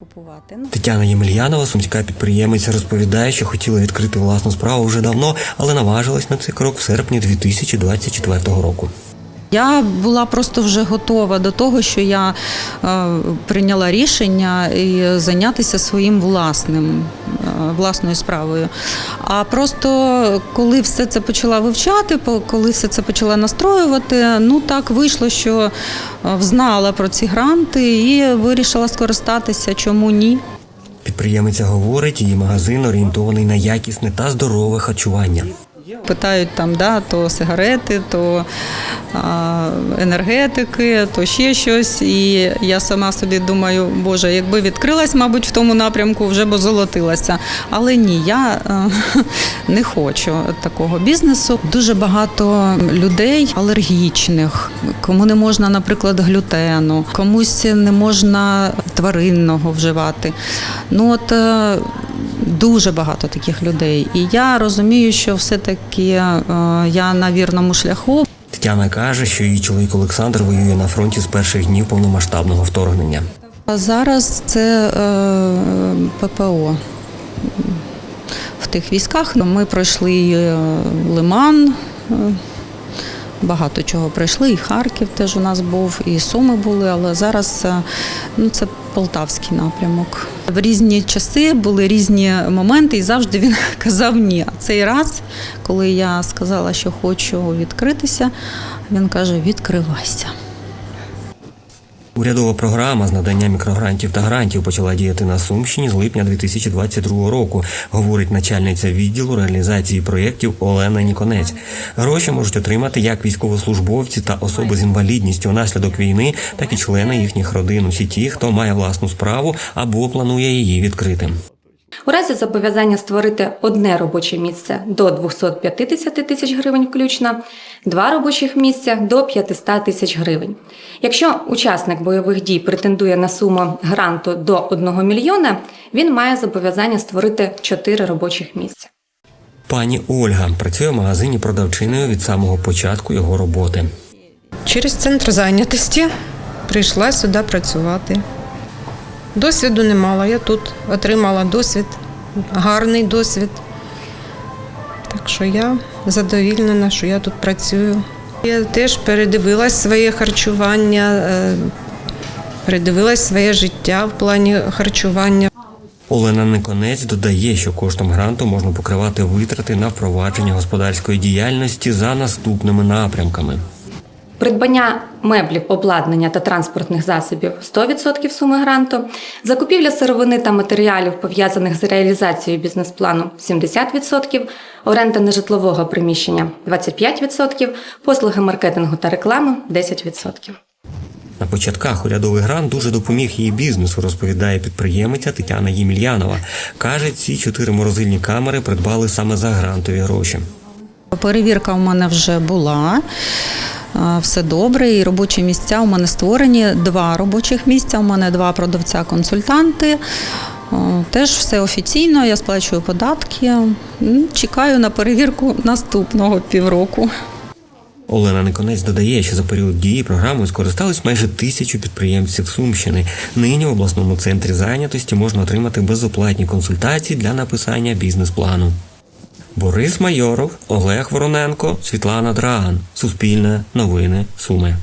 купувати. Ну, Тетяна Ємельянова, сумська підприємиця, розповідає, що хотіла відкрити власну справу вже давно, але наважилась на цей крок в серпні 2024 року. Я була просто вже готова до того, що я е, прийняла рішення і зайнятися своїм власним, е, власною справою. А просто коли все це почала вивчати, коли все це почала настроювати, ну так вийшло, що е, взнала про ці гранти і вирішила скористатися. Чому ні? Підприємиця говорить, її магазин орієнтований на якісне та здорове харчування. Питають там, да, то сигарети, то а, енергетики, то ще щось. І я сама собі думаю, боже, якби відкрилась, мабуть, в тому напрямку, вже б озолотилася. Але ні, я е, не хочу такого бізнесу. Дуже багато людей алергічних, кому не можна, наприклад, глютену, комусь не можна тваринного вживати. Ну от е, дуже багато таких людей. І я розумію, що все-таки е, я на вірному шляху. Тетяна каже, що її чоловік Олександр воює на фронті з перших днів повномасштабного вторгнення. А зараз це е, ППО. В тих військах ми пройшли е, Лиман, е, багато чого пройшли, і Харків теж у нас був, і Суми були, але зараз ну, це Полтавський напрямок. В різні часи були різні моменти, і завжди він казав ні. А цей раз, коли я сказала, що хочу відкритися, він каже: відкривайся. Урядова програма з надання мікрогрантів та грантів почала діяти на Сумщині з липня 2022 року, говорить начальниця відділу реалізації проєктів Олена Ніконець. Гроші можуть отримати як військовослужбовці та особи з інвалідністю внаслідок війни, так і члени їхніх родин. Усі ті, хто має власну справу або планує її відкрити. У разі зобов'язання створити одне робоче місце до 250 тисяч гривень включно, два робочих місця до 500 тисяч гривень. Якщо учасник бойових дій претендує на суму гранту до 1 мільйона, він має зобов'язання створити 4 робочих місця. Пані Ольга працює в магазині продавчиною від самого початку його роботи. Через центр зайнятості прийшла сюди працювати. Досвіду не мала. Я тут отримала досвід, гарний досвід. Так що я задовільнена, що я тут працюю. Я теж передивилась своє харчування, е, передивилась своє життя в плані харчування. Олена Никонець додає, що коштом гранту можна покривати витрати на впровадження господарської діяльності за наступними напрямками. Придбання меблів, обладнання та транспортних засобів 100% суми гранту, закупівля сировини та матеріалів, пов'язаних з реалізацією бізнес-плану 70%, оренда нежитлового приміщення 25%, послуги маркетингу та реклами 10%. На початках урядовий грант дуже допоміг її бізнесу, розповідає підприємиця Тетяна Ємельянова. Каже, ці чотири морозильні камери придбали саме за грантові гроші. Перевірка у мене вже була. Все добре, і робочі місця у мене створені. Два робочих місця. У мене два продавця-консультанти. Теж все офіційно, я сплачую податки. Чекаю на перевірку наступного півроку. Олена Никонець додає, що за період дії програмою скористались майже тисячу підприємців Сумщини. Нині в обласному центрі зайнятості можна отримати безоплатні консультації для написання бізнес-плану. Борис Майоров, Олег Вороненко, Світлана Драган. Суспільне новини Суми.